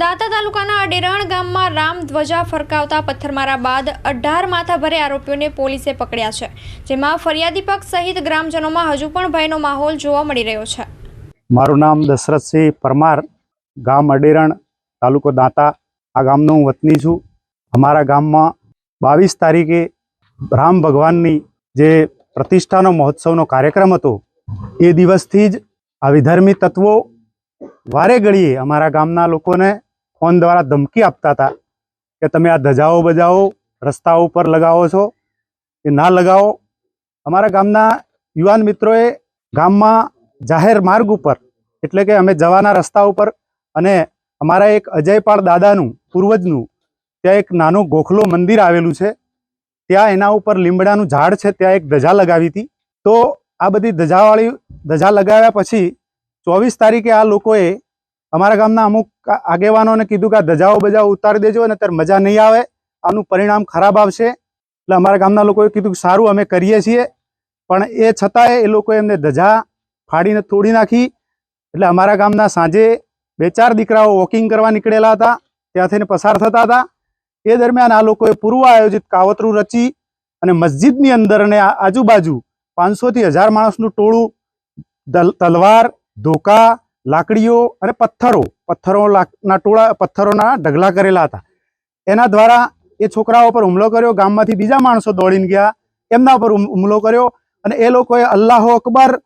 દાંતા તાલુકાના અડેરણ ગામમાં રામ ધ્વજા ફરકાવતા પથ્થરમારા બાદ અઢાર માથાભરે આરોપીઓને પોલીસે પકડ્યા છે, જેમાં ફરિયાદી પક્ષ સહિત ગ્રામજનોમાં હજુ પણ ભયનો માહોલ જોવા મળી રહ્યો છે. મારું નામ દશરથસિંહ પરમાર, ગામ અડેરણ, તાલુકો દાંતા. આ ગામનો હું વતની છું. અમારા ગામમાં બાવીસ તારીખે રામ ભગવાનની જે પ્રતિષ્ઠાનો મહોત્સવનો કાર્યક્રમ હતો, એ દિવસથી જ આ વિધર્મી તત્વો વારે ઘડીએ અમારા ગામના લોકોને ફોન દ્વારા ધમકી આપતા હતા કે તમે આ ધજાઓ બજાઓ રસ્તા ઉપર લગાવો છો, એ ના લગાવો. અમારા ગામના યુવાન મિત્રોએ ગામમાં જાહેર માર્ગ ઉપર, એટલે કે અમે જવાના રસ્તા ઉપર અને અમારા એક અજયપાળ દાદાનું, પૂર્વજનું, ત્યાં એક નાનું ગોખલો મંદિર આવેલું છે. ત્યાં એના ઉપર લીમડાનું ઝાડ છે, ત્યાં એક ધજા લગાવી હતી. તો આ બધી ધજાવાળી, ધજા લગાવ્યા પછી ચોવીસ તારીખે આ લોકોએ અમારા ગામના અમુક આગેવાનોને કીધું કે આ ધજાઓ બજાઓ ઉતારી દેજો અને ત્યારે મજા નહીં આવે. આનું પરિણામ ખરાબ આવશે. એટલે અમારા ગામના લોકોએ કીધું કે સારું, અમે કરીએ છીએ. પણ એ છતાંય એ લોકોએ એમને ધજા ફાડીને તોડી નાખી. એટલે અમારા ગામના સાંજે બે ચાર દીકરાઓ વોકિંગ કરવા નીકળેલા હતા. ત્યાંથી પસાર થતા હતા. એ દરમિયાન આ લોકોએ પૂર્વ આયોજિત કાવતરું રચી અને મસ્જિદની અંદર અને આજુબાજુ પાંચસોથી હજાર માણસનું ટોળું તલવાર ધોકા લાકડીઓ અને પથ્થરો પથ્થરો લાક- ના ટોળા, પથ્થરોના ઢગલા કરેલા હતા. એના દ્વારા એ છોકરાઓ પર હુમલો કર્યો, ગામમાંથી બીજા માણસો દોડીને ગયા, એમના પર હુમલો કર્યો અને એ લોકોએ અલ્લાહો અકબર,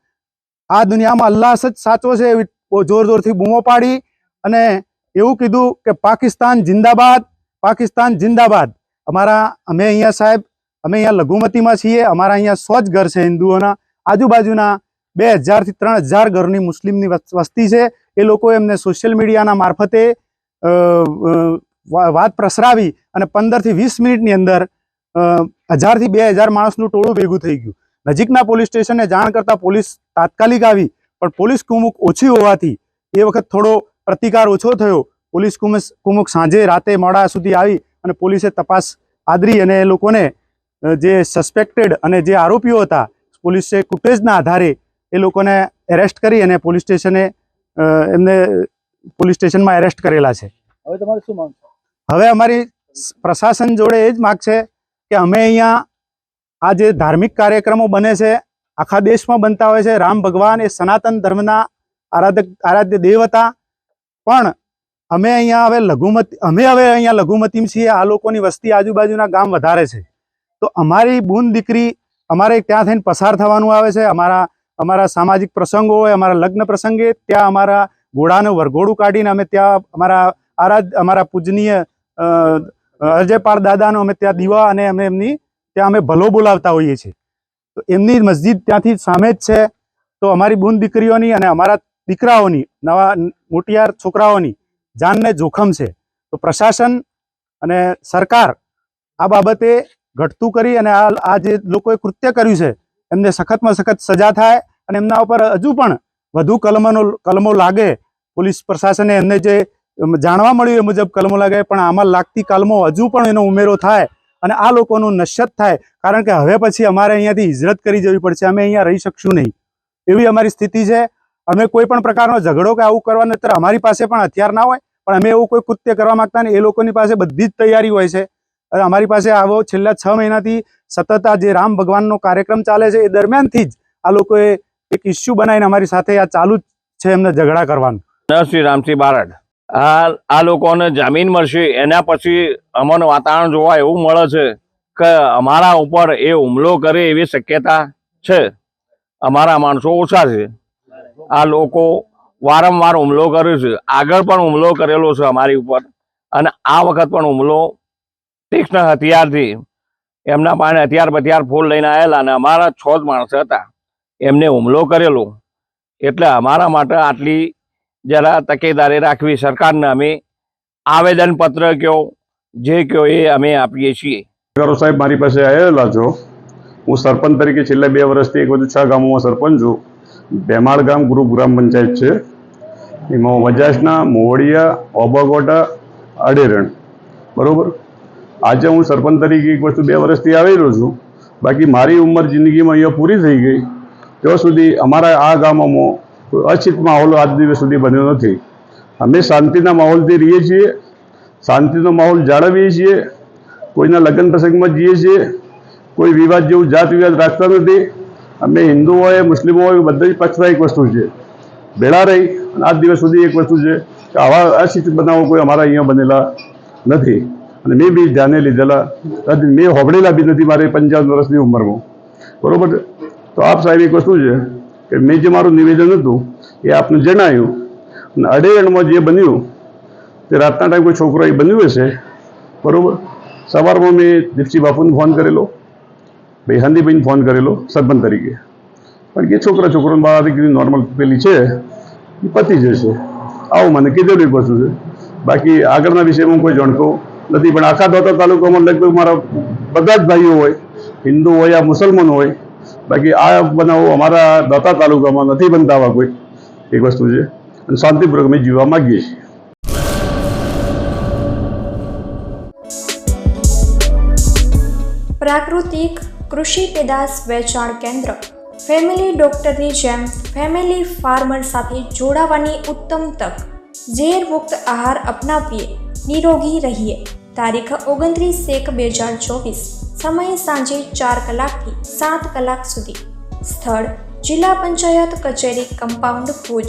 આ દુનિયામાં અલ્લાહ જ સાચો છે એવી જોર જોરથી બૂમો પાડી અને એવું કીધું કે પાકિસ્તાન જિંદાબાદ પાકિસ્તાન જિંદાબાદ. અમારા, અમે અહીંયા સાહેબ, અમે અહીંયા લઘુમતીમાં છીએ, અમારા અહીંયા સો જ ઘર છે હિન્દુઓના. આજુબાજુના બે હજારથી ત્રણ હજાર ઘરની મુસ્લિમની વસ- વસ્તી છે. એ લોકો એમને સોશિયલ મીડિયાના મારફતે વાત પ્રસરાવી અને પંદરથી વીસ મિનિટની અંદર હજારથી બે હજાર માણસનું ટોળું ભેગું થઈ ગયું. નજીકના પોલીસ સ્ટેશને જાણ કરતાં પોલીસ તાત્કાલિક આવી, પણ પોલીસ કુમુક ઓછી હોવાથી એ વખત થોડો પ્રતિકાર ઓછો થયો. પોલીસ કુમુક સાંજે રાતે મોડા સુધી આવી અને પોલીસે તપાસ આદરી અને એ લોકોને જે સસ્પેક્ટેડ અને જે આરોપીઓ હતા, પોલીસે ફૂટેજના આધારે એ લોકોને એરેસ્ટ કરી અને પોલીસ સ્ટેશને એમને પોલીસ સ્ટેશનમાં એરેસ્ટ કરેલા છે. હવે તમારે શું માંગ છે? હવે અમારી પ્રશાસન જોડે એ જ માગ છે કે અમે અહીંયા આ જે ધાર્મિક કાર્યક્રમો બને છે આખા દેશમાં બનતા હોય છે રામ ભગવાન એ સનાતન ધર્મના આરાધક આરાધ્ય દેવ હતા પણ અમે અહીંયા હવે લઘુમતી અમે હવે અહીંયા લઘુમતી છીએ આ લોકોની વસ્તી આજુબાજુના ગામ વધારે છે. તો અમારી બૂન દીકરી અમારે ત્યાં થઈને પસાર થવાનું આવે છે અમારા અમારા સામાજિક પ્રસંગો હોય, અમારા લગ્ન પ્રસંગે ત્યાં અમારા ઘોડાનું વરઘોડું કાઢીને અમે ત્યાં અમારા આરાધ, અમારા પૂજનીય અજયપાળ દાદાનો અમે ત્યાં દીવા અને અમે એમની ત્યાં અમે ભલો બોલાવતા હોઈએ છીએ. તો એમની મસ્જિદ ત્યાંથી સામે જ છે. તો અમારી બૂન દીકરીઓની અને અમારા દીકરાઓની, નવા મોટિયાર છોકરાઓની જાનને જોખમ છે. તો પ્રશાસન અને સરકાર આ બાબતે ઘટતું કરી અને આ જે લોકોએ કૃત્ય કર્યું છે એમને સખતમાં સખત સજા થાય અને એમના ઉપર હજુ પણ વધુ કલમોનો, કલમો લાગે. પોલીસ પ્રશાસને એમને જે જાણવા મળ્યું એ મુજબ કલમો લાગે, પણ આમાં લાગતી કલમો હજુ પણ એનો ઉમેરો થાય અને આ લોકોનું નશ્યત થાય. કારણ કે હવે પછી અમારે અહીંયાથી હિજરત કરી જવી પડશે. અમે અહીંયા રહી શકશું નહીં. એવી અમારી સ્થિતિ છે. અમે કોઈ પણ પ્રકારનો ઝઘડો કે આવું કરવા નહીતર અમારી પાસે પણ હથિયાર ના હોય, પણ અમે એવું કોઈ કૃત્ય કરવા માંગતા નહીં. એ લોકોની પાસે બધી જ તૈયારી હોય છે. અમારી પાસે આવો છેલ્લા છ મહિનાથી સતત આ જે રામ ભગવાનનો કાર્યક્રમ ચાલે છે, એ દરમિયાનથી જ આ લોકોએ એક ઇસ્યુ બનાવીને અમારી સાથે આ ચાલુ જ છે એમને ઝઘડા કરવાનું. શ્રી રામસિંહ બારડ. આ આ લોકોને જામીન મળશે, એના પછી અમને વાતાવરણ જોવા એવું મળે છે કે અમારા ઉપર એ હુમલો કરે એવી શક્યતા છે. અમારા માણસો ઓછા છે. આ લોકો વારંવાર હુમલો કરે છે. આગળ પણ હુમલો કરેલો છે અમારી ઉપર. અને આ વખત પણ હુમલો તીક્ષ્ણ હથિયારથી એમના પાસે હથિયાર બથિયાર ફૂલ લઈને આવેલા અને અમારા છ જ માણસ હતા. એમને હુમલો કરેલો. એટલે અમારા માટે આટલી જરા તકેદારી રાખવી સરકારને અમે આવેદનપત્ર કયો, જે કયો એ અમે આપીએ છીએ. પત્રકારો સાહેબ, મારી પાસે આવેલા છો. હું સરપંચ તરીકે છેલ્લા બે વર્ષથી એક બધું છ ગામોમાં સરપંચ છું. ભેમાળ ગામ ગ્રુપ ગ્રામ પંચાયત છે. એમાં વજાસના મોવડિયા, ઓબગોટા અડેરણ બરોબર? આજે હું સરપંચ તરીકે એક વસ્તુ બે વર્ષથી આવેલો છું. બાકી મારી ઉંમર જિંદગીમાં અહીંયા પૂરી થઈ ગઈ. ત્યાં સુધી અમારા આ ગામોમાં અછિત માહોલ આજ દિવસ સુધી બન્યો નથી. અમે શાંતિના માહોલથી રહીએ છીએ, શાંતિનો માહોલ જાળવીએ છીએ, કોઈના લગ્ન પ્રસંગમાં જઈએ છીએ, કોઈ વિવાદ જેવું જાત વિવાદ રાખતા નથી. અમે હિન્દુ હોય, મુસ્લિમો હોય બધા જ પક્ષના એક વસ્તુ છે. ભેળા રહી અને આજ દિવસ સુધી એક વસ્તુ છે કે આવા અશિક્ષિત બનાવો કોઈ અમારા અહીંયા બનેલા નથી. અને મેં બી ધ્યાને લીધેલા. મેં હોબળેલા બી નથી મારે પંચાવન વર્ષની ઉંમરમાં. બરાબર તો આપ સાહેબ એક વસ્તુ છે કે મેં જે મારું નિવેદન હતું એ આપને જણાવ્યું અને અડેઅણમાં જે બન્યું, તે રાતના ટાઈમ કોઈ છોકરો એ બન્યું હશે? બરાબર? સવારમાં મેં દીપસી બાપુને ફોન કરેલો. ભાઈ હંદીભાઈને ફોન કરેલો, સરપંચ તરીકે. પણ કે છોકરા છોકરો બહાર નોર્મલ પેલી છે, એ પતી જશે. આવું મને કીધેલું એક વસ્તુ છે. બાકી આગળના વિષયમાં કોઈ જાણતો નથી. પણ આખા દોતા તાલુકામાં લગભગ મારા બધા જ ભાઈઓ હોય, હિન્દુ હોય યા મુસલમાન હોય, બાકી આ બનાવો અમારા દોતા તાલુકામાં નથી બનતા આવા કોઈ. એક વસ્તુ છે. અને શાંતિપૂર્વક અમે જીવવા માગીએ છીએ. પ્રાકૃતિક કૃષિ પેદાશ વેચાણ કેન્દ્ર. ફેમિલી ડોક્ટરની જેમ ફેમિલી ફાર્મર સાથે જોડાવાની ઉત્તમ તક. ઝેર મુક્ત આહાર અપનાવીએ. નિરોગી રહીએ. તારીખ ઓગણત્રીસ એક બે હજાર ચોવીસ, સમય સાંજે ચાર કલાકથી સાત કલાક સુધી. સ્થળ જિલ્લા પંચાયત કચેરી, કમ્પાઉન્ડ ભુજ.